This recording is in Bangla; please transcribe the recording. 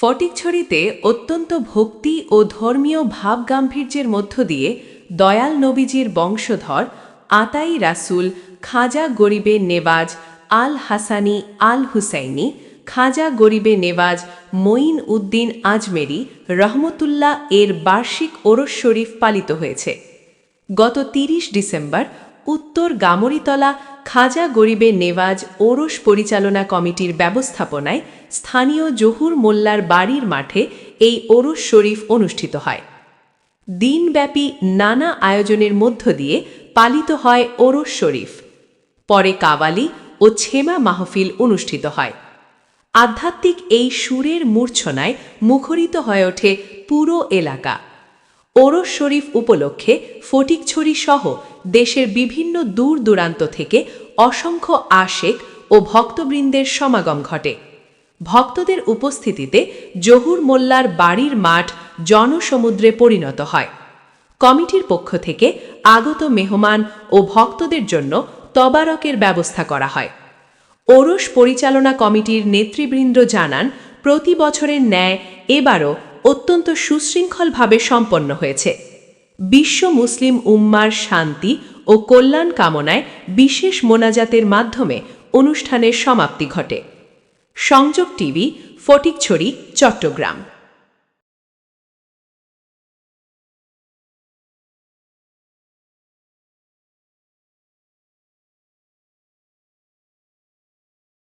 ফটিকছড়িতে অত্যন্ত ভক্তি ও ধর্মীয় ভাবগাম্ভীর্যের মধ্য দিয়ে দয়াল নবীজির বংশধর আতাই রাসুল খাজা গরিবে নেওয়াজ আল হাসানি আল হুসাইনি, খাজা গরিবে নেওয়াজ মঈন উদ্দিন আজমেরি রহমতুল্লাহ এর বার্ষিক ওরস শরীফ পালিত হয়েছে। গত তিরিশ ডিসেম্বর উত্তর গামরিতলা খাজা গরিবে নেওয়াজ ওরস পরিচালনা কমিটির ব্যবস্থাপনায় স্থানীয় জহুর মোল্লার বাড়ির মাঠে এই ওরস শরীফ অনুষ্ঠিত হয়। দিনব্যাপী নানা আয়োজনের মধ্য দিয়ে পালিত হয় ওরস শরীফ। পরে কাওয়ালি ও ছেমা মাহফিল অনুষ্ঠিত হয়। আধ্যাত্মিক এই সুরের মূর্ছনায় মুখরিত হয়ে ওঠে পুরো এলাকা। ওরস শরীফ উপলক্ষে ফটিকছড়ি সহ দেশের বিভিন্ন দূর দূরান্ত থেকে অসংখ্য আশেক ও ভক্তবৃন্দের সমাগম ঘটে। ভক্তদের উপস্থিতিতে জহুর মোল্লার বাড়ির মাঠ জনসমুদ্রে পরিণত হয়। কমিটির পক্ষ থেকে আগত মেহমান ও ভক্তদের জন্য তবারকের ব্যবস্থা করা হয়। ওরস পরিচালনা কমিটির নেতৃবৃন্দ জানান, প্রতি বছরের ন্যায় এবারও অত্যন্ত সুশৃঙ্খলভাবে সম্পন্ন হয়েছে। বিশ্ব মুসলিম উম্মার শান্তি ও কল্যাণ কামনায় বিশেষ মোনাজাতের মাধ্যমে অনুষ্ঠানের সমাপ্তি ঘটে। সংযোগ টিভি, ফটিকছড়ি, চট্টগ্রাম।